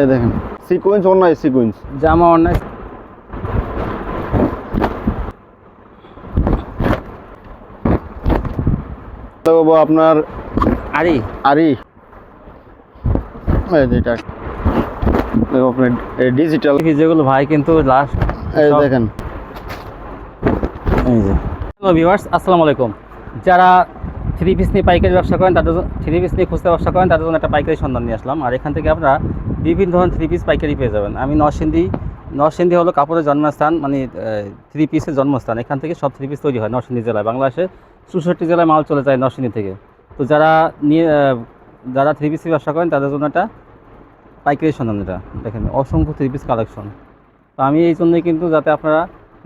এই দেখেন। সিকোয়েন্স অন্যায় সিকোয়েন্স জামা অন্যায়। বাবু আপনার আরে। আরি। এটা। আপনার ডিজিটাল যেগুলো ভাই কিন্তু লাস্ট এই দেখেন। এই যে। ভিউয়ার্স আসসালামু আলাইকুম। যারা থ্রি পিস নিয়ে পাইকারি ব্যবসা করেন তাদের থ্রি পিস নিয়ে খুচরা ব্যবসা করেন তাদের জন্য একটা পাইকারি সন্ধান নিয়ে আসলাম। আর এখান থেকে আপনারা বিভিন্ন ধরনের থ্রি পিস পাইকারি পেয়ে যাবেন। আমি নরসিংদী নরসিংদী হলো কাপড়ের জন্মস্থান মানে থ্রি পিসের জন্মস্থান। এখান থেকে সব থ্রি পিস তৈরি হয় নরসিংদী জেলায়। বাংলাদেশের চৌষট্টি জেলায় মাল চলে যায় নরসিংদী থেকে। তো যারা নিয়ে যারা থ্রি পিসের ব্যবসা করেন, তাদের জন্য একটা পাইকারি সন্ধান এটা। দেখেন, অসংখ্য থ্রি পিস কালেকশন তো আমি এই জন্যই কিন্তু যাতে আপনারা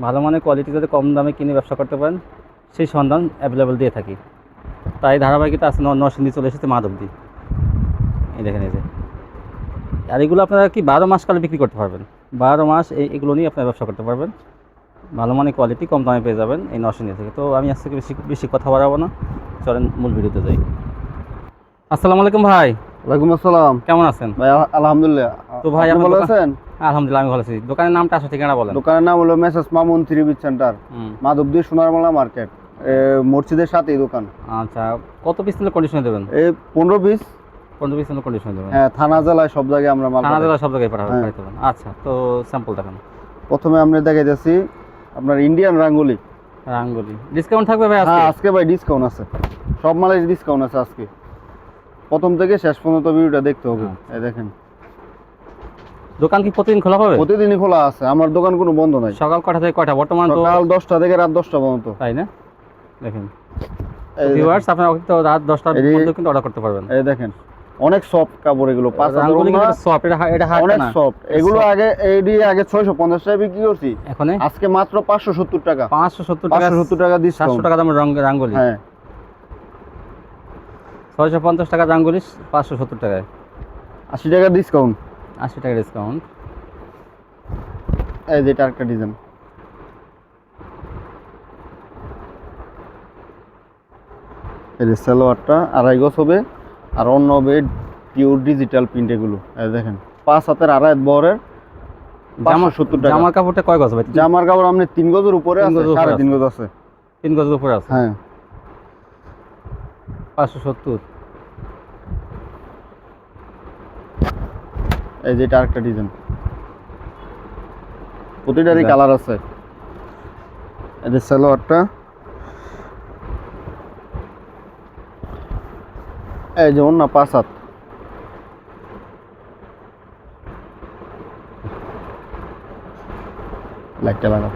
ভালো মানের কোয়ালিটি যাতে কম দামে কিনে ব্যবসা করতে পারেন, সেই সন্ধান অ্যাভেলেবেল দিয়ে থাকি। তাই ধারাবাহিকতা আছে নরসিংদী চলে এসেছে মাধবদী। এই দেখেন এই যে। আর এগুলো আপনারা কি বারো মাস কালে বিক্রি করতে পারবেন? বারো মাস এই এগুলো নিয়ে আপনারা ব্যবসা করতে পারবেন। ভালো মানের কোয়ালিটি কম দামে পেয়ে যাবেন এই নরসিংদী থেকে। তো আমি আজ থেকে বেশি বেশি কথা বাড়াবো না। চলেন মূল ভিডিওতে যাই। আসসালামু আলাইকুম ভাই। ওয়ালাইকুম আসসালাম। কেমন আছেন? ভাই আলহামদুলিল্লাহ। তো ভাই, আপনি ভালো আছেন? আলহামদুলিল্লাহ আমি ভালো আছি। দোকানের নামটা আসো ঠিকানা বলেন। দোকানের নাম হলো Messrs Mamun three piece centre. Madhabdi Sonarmala market. মসজিদের সাথেই দোকান। আচ্ছা কত পিস নিলে কন্ডিশনে দেবেন? এই পনেরো পিস পনেরো পিস নিলে দেবেন হ্যাঁ থানা জেলায় সব জায়গায় আমরা মাল থানা পাঠাই। জেলা সব জায়গায় পাঠাবেন হ্যাঁ। পাঠাতে পারেন। আচ্ছা তো স্যাম্পল দেখান। প্রথমে আমরা দেখাইতেছি আপনার ইন্ডিয়ান রাঙ্গুলি রাঙ্গুলি ডিসকাউন্ট থাকবে ভাই আজকে? হ্যাঁ আজকে ভাই ডিসকাউন্ট আছে। সব মালের ডিসকাউন্ট আছে আজকে। প্রথম থেকে শেষ পর্যন্ত ভিডিওটা দেখতে হবে। আচ্ছা। এই দেখেন। দোকান কি প্রতিদিন খোলা হবে প্রতিদিনই খোলা আছে। আমার দোকান কোনো বন্ধ নাই। সকাল কটা থেকে কয়টা? বর্তমান তো সকাল দশটা থেকে রাত দশটা পর্যন্ত। তাই না? দেখেন। ভিউয়ার্স আপনারা রাত এটি- মধ্যে কিন্তু অর্ডার করতে পারবেন। এই দেখেন। অনেক সফট কাপড় এগুলো পাঁচ হাজার সফট এটা এটা হার্ড অনেক সফট এগুলো। আগে এইডি আগে ছয়শো পঞ্চাশ টাকা বিক্রি করছি। এখন আজকে মাত্র পাঁচশো সত্তর টাকা। পাঁচশো সত্তর টাকা পাঁচশো সত্তর টাকা সাতশো ডিসকাউন্ট টাকা দামের রঙ রাঙ্গুলি। হ্যাঁ। ছয়শো পঞ্চাশ টাকা রাঙ্গুলি পাঁচশো সত্তর টাকায়। আশি টাকা ডিসকাউন্ট আশি টাকা ডিসকাউন্ট এই যে এটা একটা ডিজাইন এই সালোয়ারটা আড়াই গজ হবে। আর অন্য বেড পিওর ডিজিটাল প্রিন্ট এগুলো। দেখেন পাঁচ হাতের আড়াই বহরের জামা সত্তর টাকা। জামার কাপড়টা কয় গজ ভাই? জামার কাপড় আপনি তিন গজের উপরে আছে সাড়ে। তিন গজ আছে। তিন গজের উপরে আছে? হ্যাঁ। পাঁচশো সত্তর। এই যে এটা আরেকটা ডিজাইন প্রতিটারই কালার আছে। এই যে সালোয়ারটা। এই যে অন্য পাঁচ হাত। লাইটটা লাগাও।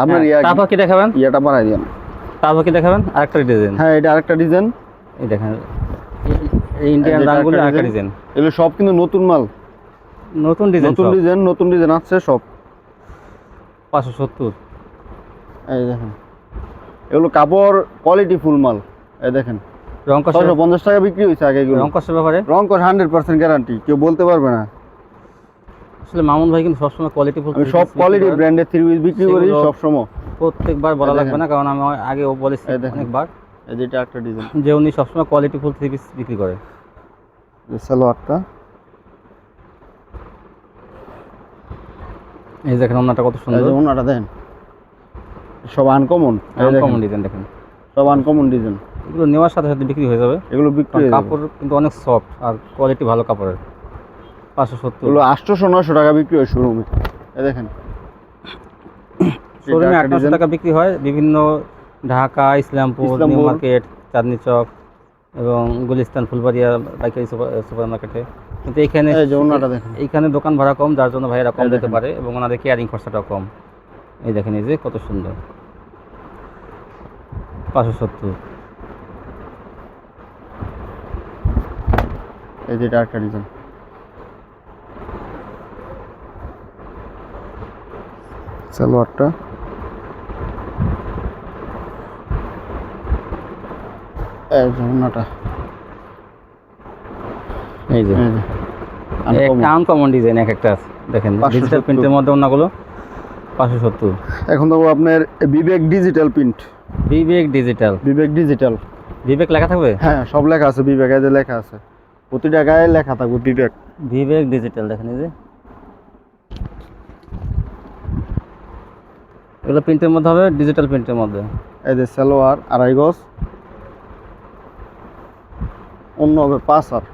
আপনার ইয়া তারপর কি দেখাবেন? ইয়াটা দিন। তারপর কি দেখাবেন? আরেকটা ডিজাইন হ্যাঁ এটা আরেকটা ডিজাইন এই দেখেন ইন্ডিয়ান রাঙ্গুলি আরেকটা ডিজাইন এগুলো সব কিন্তু নতুন মাল। নতুন ডিজাইন নতুন ডিজাইন নতুন ডিজাইন আসছে সব। পাঁচশো সত্তর। এই দেখেন। এগুলো কাপড় কোয়ালিটি ফুল মাল। এই দেখেন। রং কষের পঞ্চাশ টাকা বিক্রি হয়েছে আগে এগুলো। ব্যাপারে? রং কর হান্ড্রেড পার্সেন্ট গ্যারান্টি কেউ বলতে পারবে না। আসলে মামুন ভাই কিন্তু সবসময় কোয়ালিটি ফুল আমি সব কোয়ালিটি ব্র্যান্ডের থ্রি পিস বিক্রি করি সেগুলো- সব সময় প্রত্যেকবার বলা লাগবে না কারণ আমি আগেও বলেছি দেখেন। অনেকবার। এটা একটা ডিজাইন যে উনি সবসময় কোয়ালিটি ফুল থ্রি পিস বিক্রি করে। সালোয়ারটা। এই দেখেন ওনাটা কত সুন্দর। ওনাটা দেন সব আনকমন কমন ডিজাইন দেখেন। সব আনকমন ডিজাইন এগুলো নেওয়ার সাথে সাথে বিক্রি হয়ে যাবে। এগুলো বিক্রি। কাপড় কিন্তু অনেক সফট আর কোয়ালিটি ভালো কাপড়ের। পাঁচশো সত্তর। এগুলো আটশোশো নয়শো টাকা বিক্রি হয় শোরুমে দেখেন। শোরুমে আঠারোশো টাকা বিক্রি হয়। বিভিন্ন ঢাকা ইসলামপুর নিউ মার্কেট চাঁদনি চক এবং গুলিস্তান ফুলবাড়িয়া পাইকারি সুপার মার্কেটে কিন্তু এখানে এইখানে দোকান ভাড়া কম যার জন্য ভাইয়েরা কম দিতে পারে এবং ওনাদের কেয়ারিং খরচাটাও কম। এই দেখেন এই যে কত সুন্দর। পাঁচশো সত্তর। এই যে এটা একটা ডিজাইন সালোয়ারটা এই যে। একটা আনকমন ডিজাইন এক একটা আছে। দেখেন 570 ডিজিটাল প্রিন্টের মধ্যে অন্যগুলো পাঁচশো সত্তর। এখন তো আপনার Bibek digital print Bibek digital Bibek digital Bibek লেখা থাকবে? হ্যাঁ সব লেখা আছে বিবেক এই যে লেখা আছে। প্রতিটা গায়ে লেখা থাকবে বিবেক। বিবেক ডিজিটাল দেখেন এই যে। এগুলো প্রিন্টের মধ্যে হবে ডিজিটাল প্রিন্টের মধ্যে। এই যে সালোয়ার আড়াই গজ। অন্য হবে পাঁচ আর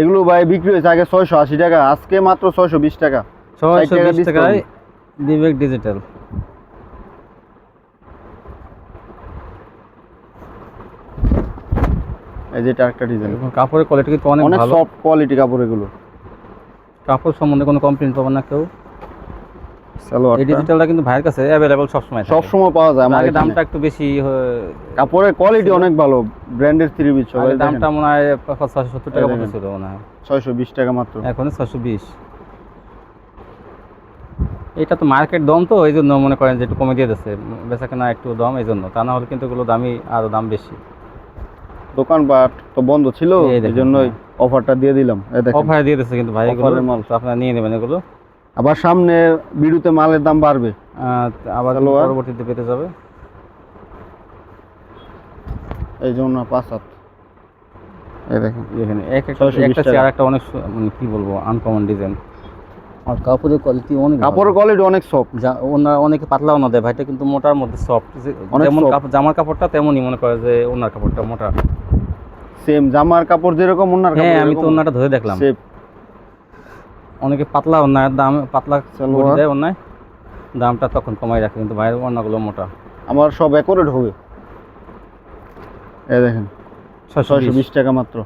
এগুলো ভাই বিক্রি হয়েছে আগে ছয়শো আশি টাকা আজকে মাত্র ছয়শো বিশ টাকা। ছয়শো বিশ টাকায় বিবেক ডিজিটাল এই যে এটা একটা ডিজাইন কাপড়ের কোয়ালিটি কিন্তু অনেক অনেক সফট কোয়ালিটি কাপড় এগুলো। কাপড় সম্বন্ধে কোনো কমপ্লেন পাবেন না কেউ। এই ডিজিটালটা কিন্তু ভাইয়ের কাছে অ্যাভেলেবল সবসময় সব সময় পাওয়া যায় আমার দামটা একটু বেশি কাপড়ের কোয়ালিটি অনেক ভালো। ব্র্যান্ডের থ্রি পিস আগে দামটা মনে হয় ছশো সত্তর টাকা দেখেন। পড়েছিল মনে হয়। ছয়শো বিশ টাকা মাত্র। এখন ছশো বিশ। এটা তো মার্কেট দম তো এই জন্য মনে করেন যে একটু কমে দিয়ে দিচ্ছে বেচা কেনা একটু দম এই জন্য তা না হলে কিন্তু এগুলো দামি আরও দাম বেশি। দোকানপাট তো বন্ধ ছিল এই জন্যই অফারটা দিয়ে দিলাম। অফারে দিয়ে দিচ্ছে কিন্তু ভাই এগুলো। মাল। আপনারা নিয়ে নেবেন এগুলো। আবার সামনে বিড়ুতে মালের দাম বাড়বে। আবার পরবর্তীতে পেতে যাবে। এই জন্য পাঁচ হাত। এই দেখেন। এখানে এক একটা 620 একটা টাকা। চেয়ার একটা অনেক মানে কি বলব আনকমন ডিজাইন আর কাপড়ের কোয়ালিটি অনেক। কাপড়ের কোয়ালিটি অনেক সফট ওনার অনেকে পাতলা ওনা দেয় ভাইটা কিন্তু মোটার মধ্যে সফট যেমন জামার কাপড়টা তেমনই মনে করে যে ওনার কাপড়টা মোটা। সেম জামার কাপড় যেরকম ওনার হ্যাঁ আমি তো ওনাটা ধরে দেখলাম। সেম অনেকে পাতলা ওনার দাম পাতলা। দেয় ওনায় দামটা তখন কমাই রাখে কিন্তু বাইরের ওনাগুলো মোটা। আমার সব অ্যাকোরেট হবে। এই দেখেন ছয়শো বিশ টাকা মাত্র।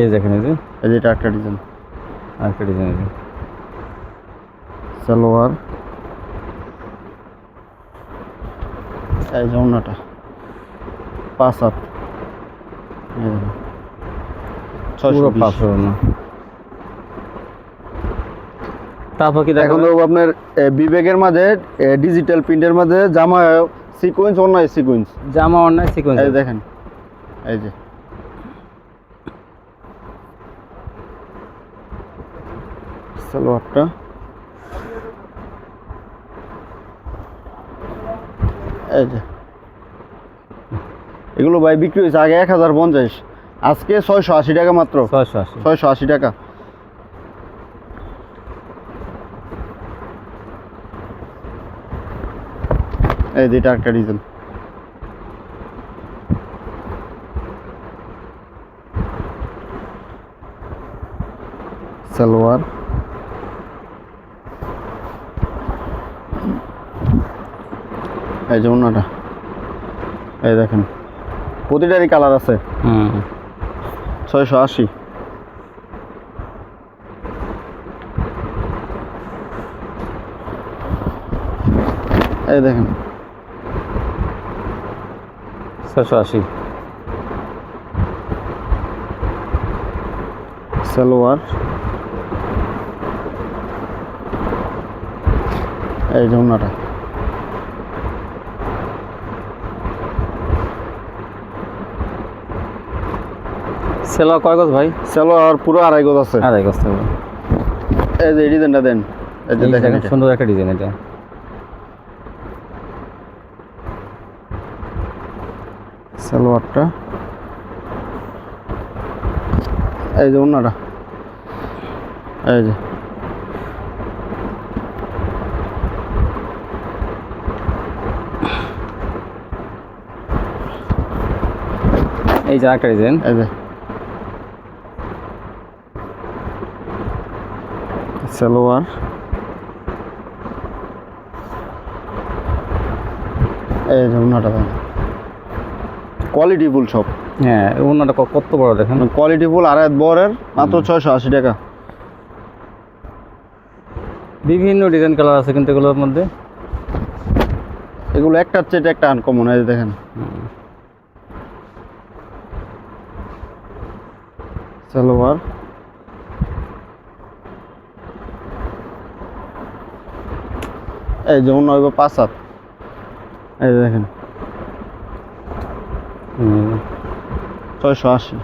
এই দেখেন এই যে। এই যে এটা একটা ডিজাইন। আরেকটা ডিজাইন এই সালোয়ার। এই যে অন্যটা। পাঁচ হাত। পুরো না। তারপর কি এখন তো আপনার বিবেকের মাঝে ডিজিটাল প্রিন্টের মাঝে জামা সিকোয়েন্স অন্য সিকোয়েন্স জামা অন্যায় সিকোয়েন্স দেখেন। এই যে। সালোয়ারটা এই যে। এগুলো ভাই বিক্রি হয়েছে আগে এক হাজার পঞ্চাশ আজকে ছয়শো আশি টাকা মাত্র। ছয়শো আশি টাকা। এই যে এটা একটা ডিজেল। সালোয়ার। এই যে অন্যটা এই দেখেন প্রতিটারই কালার আছে। হুম। ছয়শো আশি। এই দেখেন। ছয়শো আশি। সালোয়ার। এই যে সেলো কয় গজ ভাই? সালোয়ার পুরো আড়াই গজ আছে। আড়াই গজ সেলো এই যে ডিজাইনটা দেন। এই যে দেখেন দেখেন সুন্দর একটা ডিজাইন এটা। সালোয়ারটা। এই যে অন্যটা এই যে। এই যে একটা ডিজাইন। এই যে। সালোয়ার। এই যে কোয়ালিটি ফুল সব হ্যাঁ ওনাটা কত বড় দেখেন? কোয়ালিটি ফুল আড়াই বরের মাত্র ছয়শো আশি টাকা। বিভিন্ন ডিজাইন কালার আছে কিন্তু এগুলোর মধ্যে। এগুলো একটার চেয়ে একটা আনকমন এই দেখেন। সালোয়ার। এই যেমন হইব পাঁচ হাত। এই যে দেখেন। ছয়শো আশি।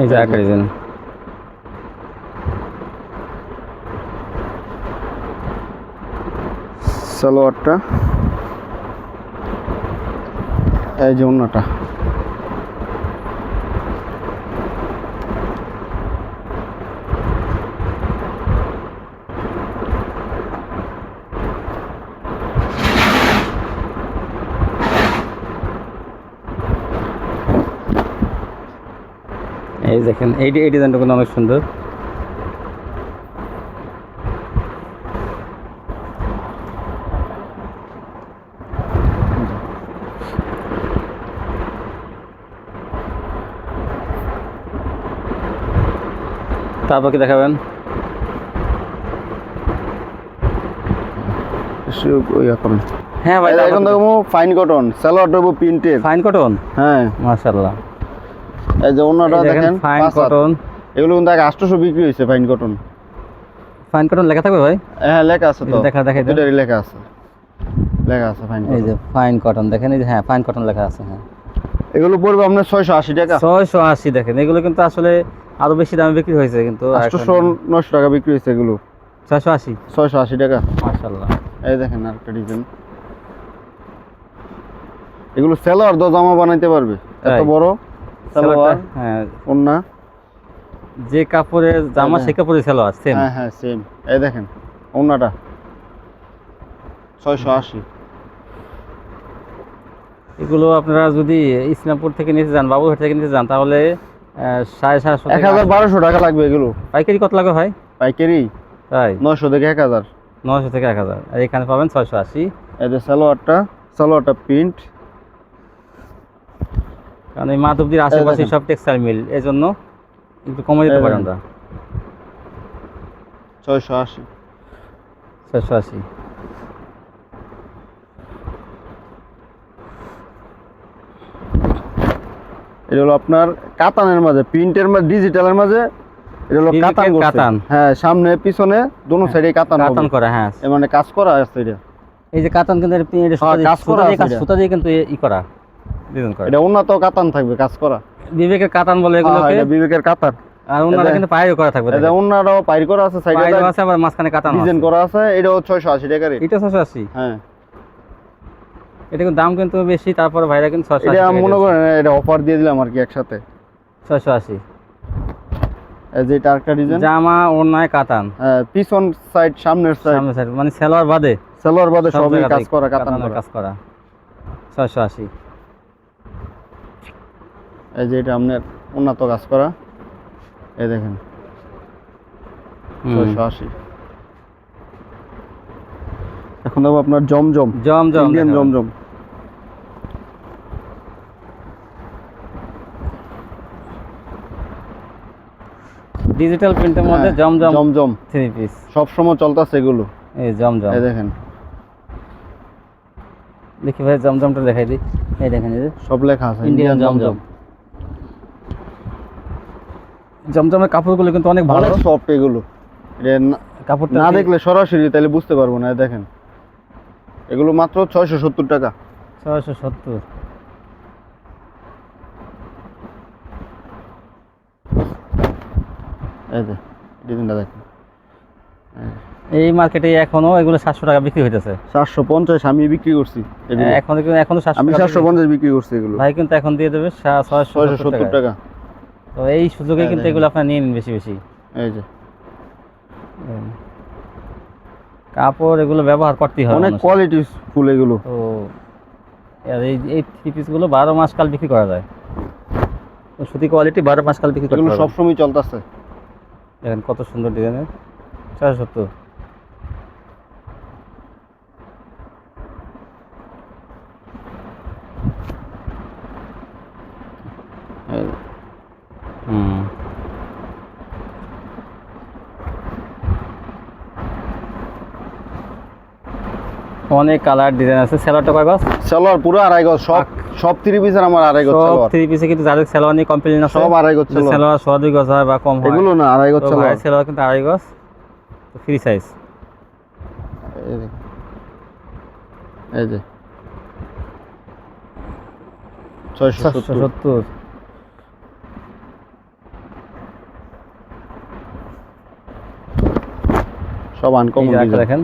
এই যে ডিজাইন সালোয়ারটা। এই যে অন্যটা। এই দেখেন এই এই ডিজাইনটা কিন্তু অনেক সুন্দর। তারপর কি দেখাবেন? হ্যাঁ ভাই এখন দেখো ফাইন কটন সালোয়ারটা প্রিন্টের ফাইন কটন হ্যাঁ। মাশাআল্লাহ। এই যে অন্যটা দেখেন ফাইন কটন এগুলো কিন্তু আগে আটশোশো বিক্রি হয়েছে ফাইন কটন ফাইন কটন লেখা থাকবে ভাই? হ্যাঁ লেখা আছে তো। দেখা- দেখাই দুটারই লেখা আছে। লেখা আছে ফাইন এই যে ফাইন কটন দেখেন এই যে হ্যাঁ ফাইন কটন লেখা আছে হ্যাঁ। এগুলো পড়বে আপনার ছয়শো আশি টাকা। ছয়শো আশি দেখেন এগুলো কিন্তু আসলে আরও বেশি দামে বিক্রি হয়েছে কিন্তু আটশোশো নশো টাকা বিক্রি হয়েছে এগুলো। ছয়শো আশি? ছয়শো আশি টাকা। মাশাল্লাহ এই দেখেন আরেকটা ডিজাইন। এগুলো সেলোয়ার দো জামা বানাইতে পারবে। এত বড়? সালোয়ার? হ্যাঁ। ওন্না যে কাপড়ের জামা হ্যাঁ। সে কাপড়ের সেলোয়ার সেম হ্যাঁ হ্যাঁ সেম এই দেখেন ওন্নাটা ছয়শো আশি। এগুলো আপনারা যদি ইসলামপুর থেকে নিতে যান বাবুঘাট থেকে নিতে যান তাহলে সাড়ে সাতশো এক হাজার বারোশো টাকা লাগবে এগুলো। পাইকারি কত লাগবে ভাই? পাইকারি? তাই? নশো থেকে এক হাজার। নশো থেকে এক হাজার। আর এখানে পাবেন ছয়শো আশি। এই যে সালোয়ারটা সালোয়ারটা প্রিন্ট কারণ এই মাধবদীর আশেপাশে সব টেক্সটাইল মিল এই জন্য একটু কমে এই পারি আমরা। ছয়শো আশি। ছয়শো আশি। এটা হলো আপনার কাতানের মাঝে প্রিন্টের মাঝে ডিজিটালের মাঝে এটা হলো কাতান কাতান। হ্যাঁ সামনে পিছনে দোনো সাইডে কাতান কাতান করা হ্যাঁ। মানে কাজ করা আছে এটা। এই যে কাতান কিন্তু এটা হ্যাঁ, কাজ করা সুতা দিয়ে কিন্তু ই করা। ডিজাইন করা এটা উন্নত কাতান থাকবে কাজ করা। বিবেকের কাতান বলে হ্যাঁ, এগুলোকে? এটা বিবেকের কাতান। আর ওনারা কিন্তু পায়েও করা থাকবে এটা অন্যটাও পাইর করা আছে সাইডে পায়েও আছে আবার মাঝখানে কাতান ডিজাইন করা আছে এটাও ছয়শো আশি টাকা রেট এটা ছশো আশি? হ্যাঁ। এটা কিন্তু দাম কিন্তু বেশি তারপরে ভাইরা কিন্তু ছশো এটা মনে করেন এটা অফার দিয়ে দিলাম আর কি একসাথে। ছয়শো আশি। এই যে এটা ডিজাইন জামা ওড়নায় কাতান। হ্যাঁ পিছন সাইড সামনের সাইড সামনে side, মানে সেলোয়ার বাদে। সালোয়ার বাদে সবই কাজ করা কাতান কাজ করা। ছয়শো আশি। এই যে এটা আপনার উন্নত কাজ করা। এই দেখেন। ছয়শো আশি। এখন দেবো আপনার জমজম। জম জম ইন্ডিয়ান। জমজম। ডিজিটাল প্রিন্টের মধ্যে হ্যাঁ, জম জম জমজম। থ্রি পিস সব সময় চলতেছে এগুলো। এই জম জম এই দেখেন। দেখি ভাই জমজমটা দেখাই দিই। এই দেখেন এই যে। সব লেখা আছে। ইন্ডিয়ান জমজম। জমজমের কাপড়গুলো কিন্তু অনেক ভালো। সফট এগুলো। কাপড়টা না দেখলে সরাসরি তাহলে বুঝতে পারব না দেখেন। এগুলো মাত্র ছয়শো সত্তর টাকা। ছয়শো সত্তর। এই ডিজাইনটা দেখেন। এই মার্কেটে এখনও এগুলো সাতশো টাকা বিক্রি হইতেছে। চারশো পঞ্চাশ আমি বিক্রি করছি। এখন এখনও সাতশো আমি টাকা পঞ্চাশ বিক্রি করছি এগুলো। ভাই কিন্তু এখন দিয়ে দেবে ছয়শো সত্তর টাকা। তো এই সুযোগে হ্যাঁ, কিন্তু এগুলো আপনার নিয়ে নিন বেশি বেশি। এই যে। কাপড় এগুলো ব্যবহার করতে হয় অনেক কোয়ালিটি ফুল এগুলো। তো আর এই এই থ্রি পিসগুলো বারো মাস কাল বিক্রি করা যায়। সুতি কোয়ালিটি বারো মাস কাল বিক্রি করা। সবসময় চলতেছে দেখেন কত সুন্দর ডিজাইনের ছয়শো সত্তর। অনেক কালার ডিজাইন আছে। সেলারটা কয় গজ? সালোয়ার পুরো আড়াই গজ সব সব থ্রি পিসের আমার আড়াই গজ সব থ্রি পিসে কিন্তু যাদের সেলোয়ার নিয়ে কমপ্লেন আছে সব আড়াই গজ সালোয়ার সেলোয়ার সোয়া দুই গজ হয় বা কম হয় এগুলো না আড়াই গজ সালোয়ার সেলোয়ার কিন্তু আড়াই গজ ফ্রি সাইজ এই যে। ছয়শো সত্তর। সব আনকমন দেখেন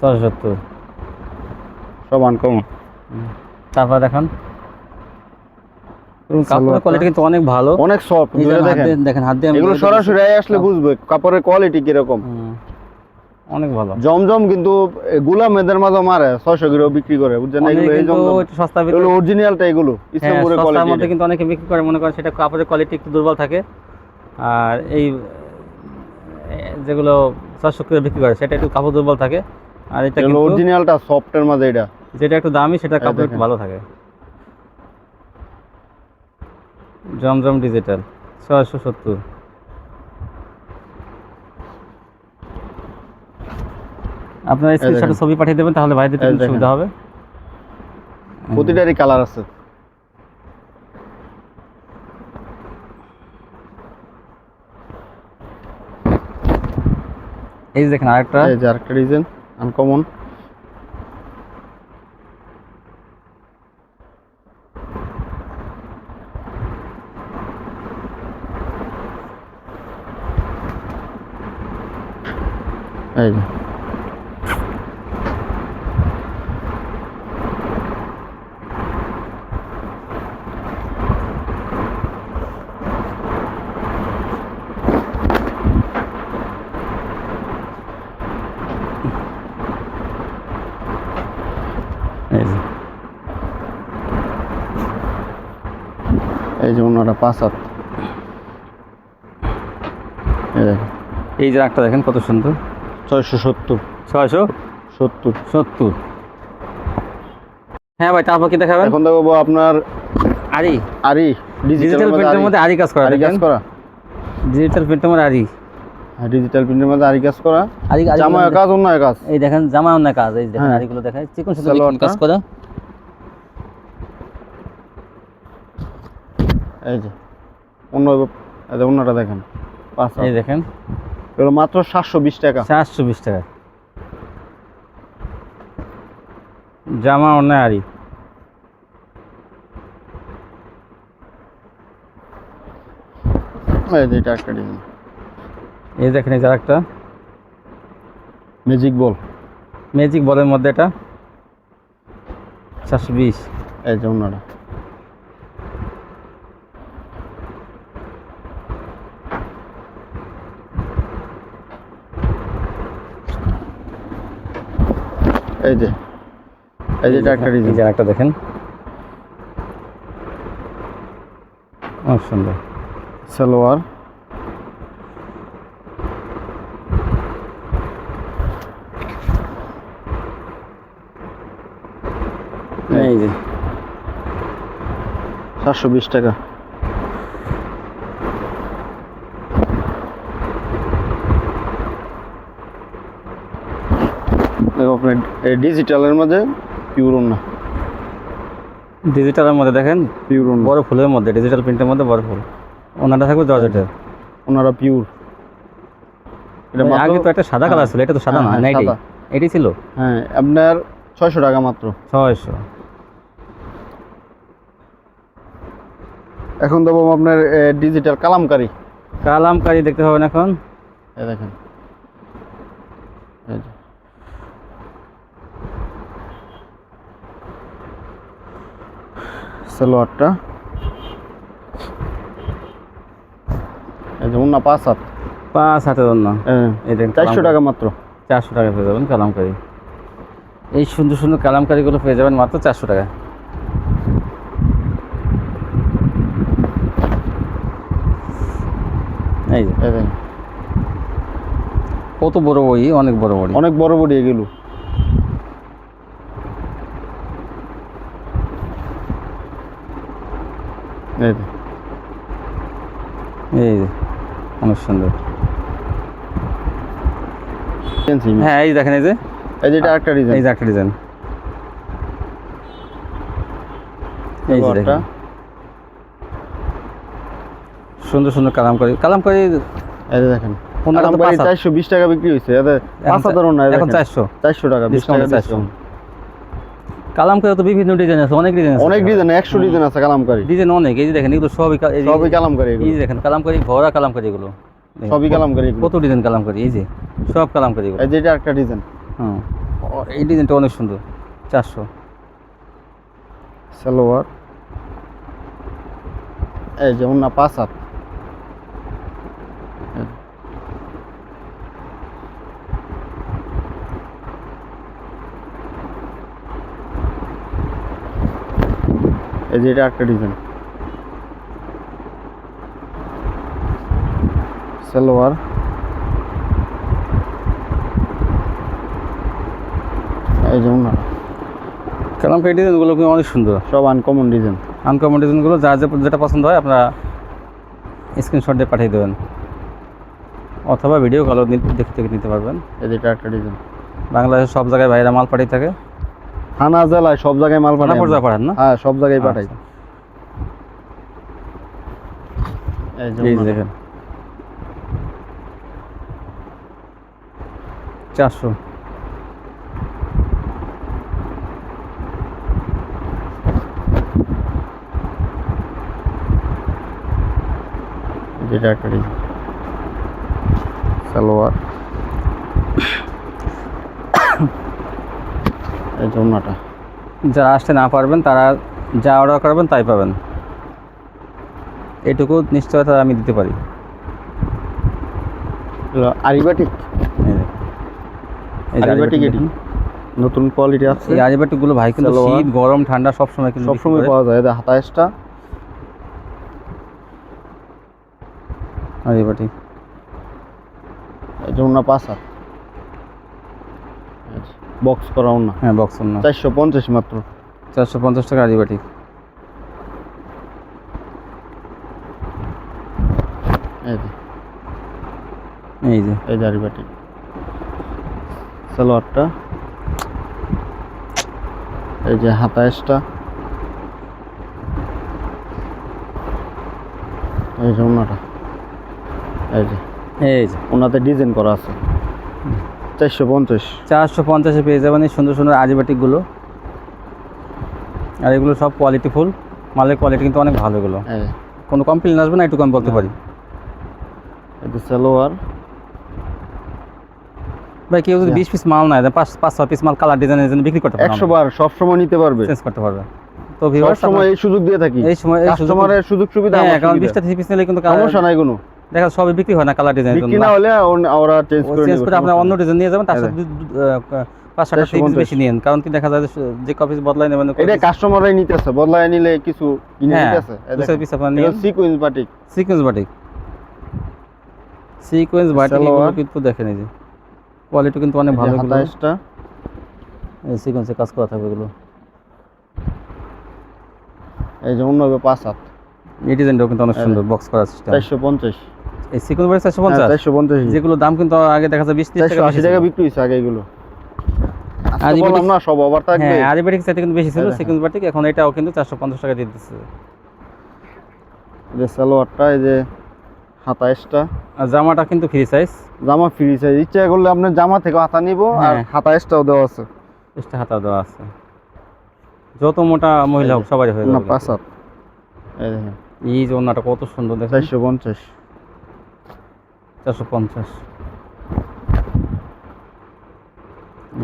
সত্তর। সব আনকমন তারপর দেখেন কাপড়ের কোয়ালিটি কিন্তু অনেক ভালো। অনেক সফট দেখেন? দেখেন হাত দিয়ে এগুলো। সরাসরি আসলে বুঝবে কাপড়ের কোয়ালিটি কীরকম। অনেক ভালো। জমজম কিন্তু গুলাম এদের মাঝে মারে ছয়শো করে বিক্রি করে বুঝছেন? এগুলো এই জমজম। সস্তা এগুলো অরিজিনালটা এগুলো হ্যাঁ ইসলামপুরের সস্তার মধ্যে কিন্তু অনেকে বিক্রি করে মনে করেন সেটা কাপড়ের কোয়ালিটি একটু দুর্বল থাকে। আর এই যেগুলো ছয়শো করে বিক্রি করে সেটা একটু কাপড় দুর্বল থাকে। আর এটা অরিজিনালটা সফটের মাঝে এটা। যেটা একটু দামি সেটা কাপড় একটু ভালো থাকে। জমজম ডিজিটাল ছয়শো সত্তর। আপনার স্ক্রিনশটে ছবি পাঠিয়ে দেবেন তাহলে ভাইদের সুবিধা হবে। প্রতিটারই কালার আছে। এই যে দেখেন আরেকটা। এই যে আরেকটা ডিজাইন আনকমন এই যে এই যে এই যে অন্যটা পাঁচ হাত। এই যে একটা দেখেন কত সুন্দর। ছয়শো সত্তর। ছয়শো সত্তর। সত্তর। হ্যাঁ ভাই তারপর কি দেখাবেন? এখন দেখব আপনার আরি। আরি ডিজিটাল প্রিন্টের মধ্যে আরি। কাজ করা আরি কাজ করা। ডিজিটাল প্রিন্টের মধ্যে আরি। হ্যাঁ ডিজিটাল প্রিন্টের মধ্যে আরি কাজ করা। জামায় কাজ অন্য কাজ। এই দেখেন জামা অন্য কাজ। এই দেখেন হ্যাঁ। আরিগুলো দেখায় চিকন সুতো কাজ করা। এই যে অন্য অন্যটা দেখেন পাঁচ এই দেখেন। এগুলো মাত্র সাতশো বিশ টাকা। চারশো বিশ টাকা। জামা অন্য আরি এটা একটা ডিজাইন। এই দেখেন এই যে একটা ম্যাজিক বল ম্যাজিক বলের মধ্যে এটা। চারশো বিশ। এই যে অন্যটা। এই যে এই যে একটা ডিজাইন একটা দেখেন। অনেক সুন্দর। সালোয়ার। এই যে। সাতশো বিশ টাকা দেখো আপনার ডিজিটালের মধ্যে পিওর না। ডিজিটালের মধ্যে দেখেন পিওর বড় ফুলের মধ্যে ডিজিটাল প্রিন্টের মধ্যে বড় ফুল। ওনাটা থাকবে জর্জেটের। ওনারা পিওর আগে তো একটা সাদা কালার ছিল এটা তো সাদা হ্যাঁ, না হ্যাঁ, এটাই এটি ছিল? হ্যাঁ আপনার ছয়শো টাকা মাত্র। ছয়শো। এখন দেবো আপনার ডিজিটাল কালামকারি। কালামকারি দেখতে পাবেন এখন। দেখেন। সালোয়ারটা। এই যে উন্না পাঁচ হাত। পাঁচ হ্যাঁ, এই দেখেন চারশো টাকা মাত্র। চারশো টাকা পেয়ে যাবেন কালামকারি। এই সুন্দর সুন্দর কালামকারিগুলো পেয়ে যাবেন মাত্র চারশো টাকা। এই যে। কত বড় বই অনেক বড় বড়ি। অনেক বড় বড়ি এগুলো। এই এই যে অনেক সুন্দর। হ্যাঁ এই দেখেন এই যে। এই যে এটা একটা এই যে একটা ডিজাইন এই যে দেখেন। সুন্দর সুন্দর কালামকারি। কালামকারি এই যে দেখেন চারশো বিশ টাকা বিক্রি হয়েছে। এখন চারশো। চারশো টাকা বিশ টাকা এ 400 discount। কালামকারি তো বিভিন্ন ডিজাইন আছে অনেক ডিজাইন আছে। অনেক ডিজাইন একশো ডিজাইন আছে কালামকারি। ডিজাইন অনেক এই যে দেখেন এগুলো সবই সবই কালামকারি এই যে দেখেন কালামকারি ভরা কালামকারি এগুলো। সবই কালামকারি এগুলো। কত ডিজাইন কালামকারি এই যে সব কালামকারি এগুলো। এই যে এটা একটা ডিজাইন হুম। ও, এই ডিজাইনটা অনেক সুন্দর চারশো। সালোয়ার। এই যে না পাঁচ হাত। এই যে এটা একটা ডিজাইন সালোয়ার। এই যেমন কালামকারি ডিজাইনগুলো কিন্তু অনেক সুন্দর। সব আনকমন ডিজাইন আনকমন ডিজাইনগুলো যা যা- যেটা পছন্দ হয় আপনারা স্ক্রিনশট দিয়ে পাঠিয়ে দেবেন। অথবা ভিডিও কলও দেখে দেখে নিতে পারবেন। এই যে এটা একটা ডিজাইন বাংলাদেশের সব জায়গায় ভাইরা মাল পাঠিয়ে থাকে। থানা জেলায় সব জায়গায় মাল পাঠাই পর্যায়ে পাঠান না? হ্যাঁ সব জায়গায় পাঠাই। আচ্ছা। এই দেখেন। চারশো। যেটা সালোয়ার। এই জন্যটা যারা আসতে না পারবেন তারা যা অর্ডার করবেন তাই পাবেন। এটুকু নিশ্চয়তা আমি দিতে পারি। আরিবাটিক এটি। নতুন কোয়ালিটি আছে। এই আরিবাটিকগুলো ভাই কিন্তু। শীত গরম ঠান্ডা সবসময় কিন্তু বিক্রি সবসময় পাওয়া যায়। এটা হাতায়সটা আরিবাটিক জন্য পাঁচ হাত। বক্স করাও না। হ্যাঁ বক্স না। চারশো পঞ্চাশ মাত্র। চারশো পঞ্চাশ টাকা আরিবাটিক এই যে। এই যে। যে সালোয়ারটা। এই যে হাতায়সটা এই যে ওনাটা। এই যে। এই যে। ওনাতে ডিজাইন করা আছে। চারশো পঞ্চাশ। চারশো পঞ্চাশে পেয়ে যাবেন এই সুন্দর সুন্দর আরিবাটিকগুলো আর এগুলো সব কোয়ালিটি ফুল। মালের কোয়ালিটি কিন্তু অনেক ভালো এগুলো। কোনো কমপ্লেন আসবে না এটুকু আমি বলতে পারি। যে সালোয়ার। ভাই কেউ যদি বিশ পিস মাল নেয় পাঁচ পাঁচ ছয় পিস মাল কালার ডিজাইনের জন্য বিক্রি করতে পারবে একশো বার সবসময় নিতে পারবে। চেঞ্জ করতে পারবে। তো ভিউয়ার্স সবসময় এই সুযোগ দিয়ে থাকি। এই সময় এই সুযোগ- কাস্টমারের সুযোগ সুবিধা হ্যাঁ কারণ। বিশটা থ্রি পিস নিলে কিন্তু সমস্যা নাই কোনো। দেখা সবই বিক্রি হয় না কালার ডিজাইনের বিক্রি না হলে ওরা চেঞ্জ করে চেঞ্জ করে সমস্যা অন্য ডিজাইন নিয়ে যাবেন তার হ্যাঁ। সাথে আহ, পাঁচ চারশো পিস বেশি নিন কারণ কি দেখা যায় যে কপিস বদলাই নেবেন এটা কাস্টমাররাই নিতেছে বদলায় নিলে কিছু কিনে হ্যাঁ নিতেছে। দুশো পিস আপনার নিয়ে sequence batik sequence batik sequence batik এগুলো কিন্তু দেখেন এই যে কোয়ালিটি কিন্তু অনেক ভালো এগুলো। হাতায়সটা সিকোয়েন্সে কাজ করা থাকবে এগুলো। এই যে অন্য পাঁচ সাত। এই ডিজাইনটাও কিন্তু অনেক হ্যাঁ। সুন্দর বক্স করা সিস্টেম চারশো পঞ্চাশ। এই সিকোয়েন্স বাটিক চারশো পঞ্চাশ? চারশো পঞ্চাশ যেগুলো দাম কিন্তু আগে দেখা যায় বিশ টাকা আশি টাকা বিক্রি হয়েছে আগে এগুলো। বললাম না সব অফার থাকবে। হ্যাঁ আরিবাটিক চাইতে কিন্তু বেশি ছিল এই দেখেন। বাটিক। এখন এটাও কিন্তু চারশো পঞ্চাশ টাকা দিয়ে দিচ্ছে। এই যে সালোয়ারটা এই যে হাতায়সটা আর জামাটা কিন্তু ফ্রি সাইজ জামা ফ্রি সাইজ ইচ্ছা করলে আপনার জামা থেকে হাতা নিব আর হ্যাঁ। হাতায়সটাও দেওয়া আছে। এক্সট্রা হাতা দেওয়া আছে। যত মোটা মহিলা হোক সবারই হয়ে না যাবে। পাঁচ হাত। এই দেখেন। এই যে ওনাটা কত সুন্দর দেখেন। চারশো পঞ্চাশ। চারশো পঞ্চাশ।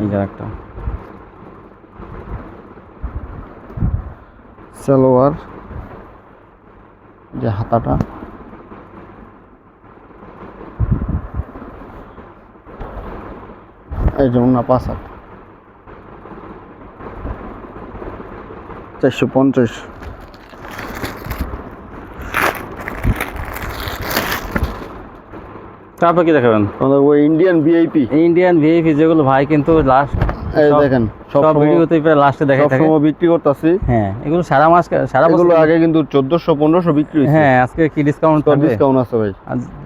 এই যে একটা সালোয়ার যে হাতাটা। এই যেমন না পাঁচ হাত। চারশো পঞ্চাশ। তারপর কি দেখাবেন? ওই ইন্ডিয়ান ভিআইপি ইন্ডিয়ান ভিআইপি যেগুলো ভাই কিন্তু লাস্ট এই দেখেন সব সব সময় ভিডিওতে প্রায় লাস্টে দেখাই থাকে। বিক্রি করতেছি। হ্যাঁ এগুলো সারা মাস সারা এগুলো আগে কিন্তু চোদ্দশো পনেরোশো বিক্রি হয়েছে। হ্যাঁ আজকে কি ডিসকাউন্ট তো ডিসকাউন্ট আছে ভাই।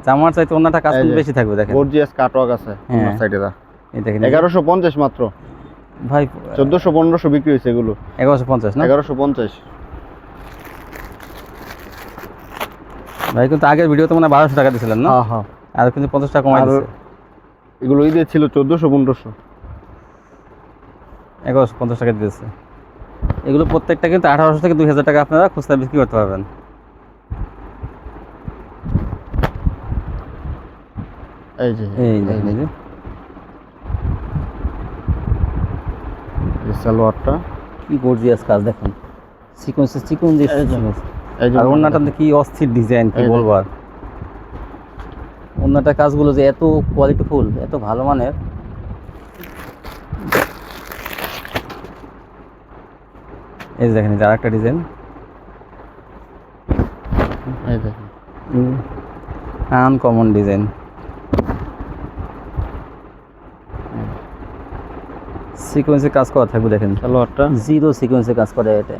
জামার চাইতে কাজ বেশি থাকবে দেখেন। গর্জিয়াস কাটওয়ার্ক আছে হ্যাঁ। সাইডে দা। এই দেখেন এগারোশো পঞ্চাশ মাত্র। ভাই চোদ্দশো পনেরোশো বিক্রি হয়েছে এগুলো। এগারোশো পঞ্চাশ না? এগারোশো পঞ্চাশ। ভাই কিন্তু আগের ভিডিওতে মানে বারোশো টাকা দিয়েছিলেন না? হ্যাঁ হ্যাঁ। আর কিন্তু পঞ্চাশ টাকা কমাই দিচ্ছে এগুলো ঈদের ছিল চোদ্দশো পনেরোশো। এগারোশো পঞ্চাশ টাকা দিয়েছে এগুলো প্রত্যেকটা কিন্তু আঠারোশো থেকে দুই হাজার টাকা আপনারা খুচরা বিক্রি করতে পারবেন। এই যে এই দেখেন এই যে। এই সালোয়ারটা। কি গর্জিয়াস কাজ দেখুন। সিকোয়েন্সে চিকন দিয়ে এই যে, sequence। এই যে আর ওনাটা কি অস্থির ডিজাইন কি বলব আর। ওনাটার কাজগুলো যে এত কোয়ালিটিফুল এত ভালো মানের। এই যে দেখেন আর একটা ডিজাইন এই দেখেন। আনকমন ডিজাইন সিকোয়েন্সে কাজ করা থাকবে দেখেন। সালোয়ারটা? জিরো সিকোয়েন্সে কাজ করে এটা।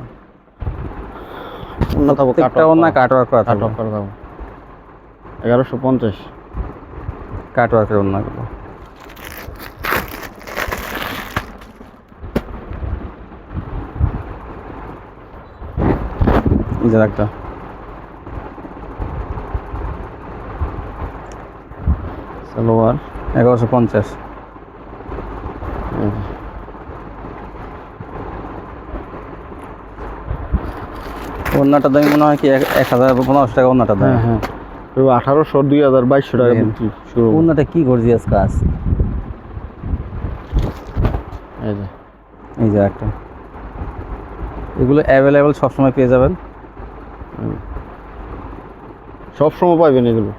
প্রত্যেকটা অন্য কাটওয়ার্ক করা। এগারোশো 1150 কাটওয়ার্কের এই যে একটা। সালোয়ার, এগারোশো পঞ্চাশ। অন্যটার দাম মনে হয় কি এক- হাজার পনেরোশো টাকা অন্যটার দাম। হ্যাঁ হ্যাঁ। আঠারোশো দুই হাজার বাইশশো টাকা। বিক্রি শুরু অন্যটা কি গর্জিয়াস কাজ? এই যে। এই যে একটা। এগুলো অ্যাভেলেবেল সবসময় পেয়ে যাবেন। সব সময় পাইবেন এগুলো।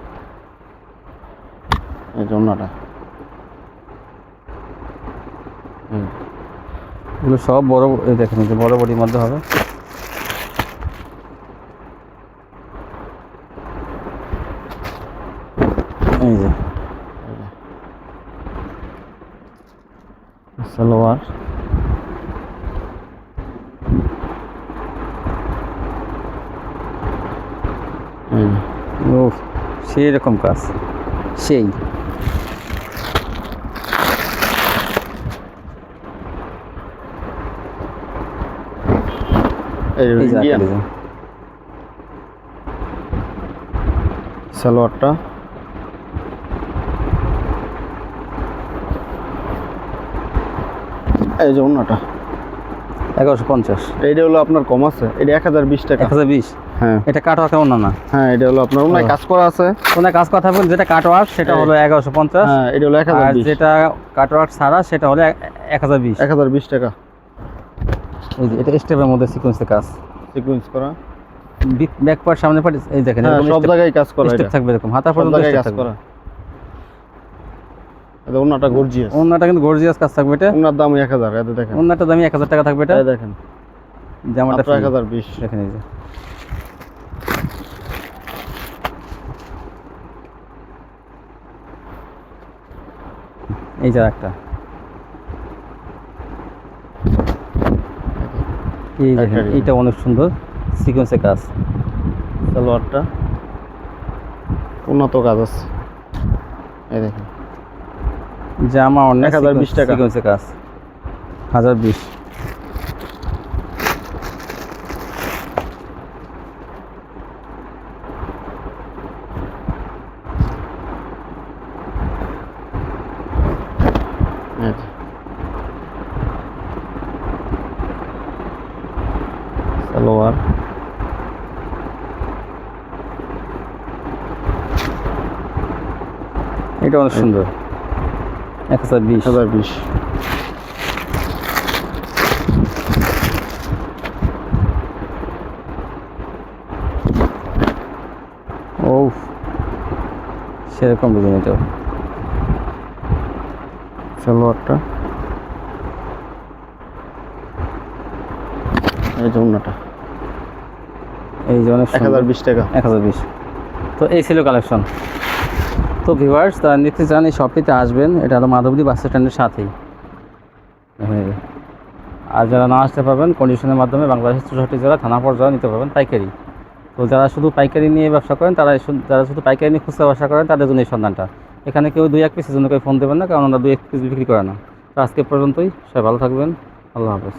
এই যে অন্যটা। হুম। এগুলো সব বড় দেখেন যে বড় বড়ির মধ্যে হবে এই যে সালোয়ার এই ও সেই রকম কাজ সেই। সালোয়ারটা। এই যে অন্যটা। এগারোশো পঞ্চাশ। এইটা হলো আপনার কম আছে এটা এক হাজার বিশ টাকা। এক হাজার বিশ? হ্যাঁ। এটা কাটওয়ার কেমন না? হ্যাঁ এটা হলো আপনার অন্য কাজ করা আছে। কোনো কাজ কথা বলুন যেটা কাটওয়ার্ক সেটা হলো এগারোশো পঞ্চাশ। হ্যাঁ এটা হলো এক হাজার আর যেটা কাটওয়ার্ক ছাড়া সেটা হলো এক- এক হাজার বিশ। এক হাজার বিশ টাকা। এই যে এটা স্টেপের মধ্যে সিকোয়েন্সের কাজ। সিকুয়েন্স করা। ব্যাক পার্ট সামনে পার্ট এই দেখেন হ্যাঁ সব জায়গায় কাজ করা স্টেপ থাকবে এরকম। হাতা পর্যন্ত কাজ করা। এটা অন্যটা গর্জিয়াস অন্যটা কিন্তু গর্জিয়াস কাজ থাকবে এটা। অন্যার দাম এক হাজার এতে দেখেন। অন্যটা দামি এক হাজার টাকা থাকবে এটা। দেখেন। জামাটা মাত্র এক free। হাজার বিশ। দেখেন এই যে। এই যে একটা এই দেখেন একটা এইটা অনেক সুন্দর সিকোয়েন্সের কাজ। সালোয়ারটা। উন্নত কাজ আছে। এই দেখেন। জামা অনেক 1020 টাকা। সিকোয়েন্সের কাজ হাজার বিশ। সালোয়ার এটা অনেক সুন্দর এক হাজার বিশ। হাজার বিশ। ও সেরকম ডিজাইন এটাও সালোয়ারটা এই যে এই যে অনেক এক হাজার বিশ টাকা। এক হাজার বিশ। তো এই ছিল কালেকশন তো ভিউয়ার্স, তারা নিতে চান এই শপটিতে আসবেন। এটা হলো মাধবদী বাস স্ট্যান্ডের সাথেই। হ্যাঁ। আর যারা না আসতে পারবেন কন্ডিশনের মাধ্যমে বাংলাদেশের চৌষট্টি জেলা থানা পর্যায়ে নিতে পারবেন পাইকারি। তো যারা শুধু পাইকারি নিয়ে ব্যবসা করেন, তারা যারা শুধু পাইকারি নিয়ে খুচরা ব্যবসা করেন, তাদের জন্য এই সন্ধানটা। এখানে কেউ দুই এক পিসের জন্য কেউ ফোন দেবেন না, কারণ ওরা দুই এক পিস বিক্রি করে না। তো আজকে পর্যন্তই, সবাই ভালো থাকবেন। আল্লাহ হাফেজ।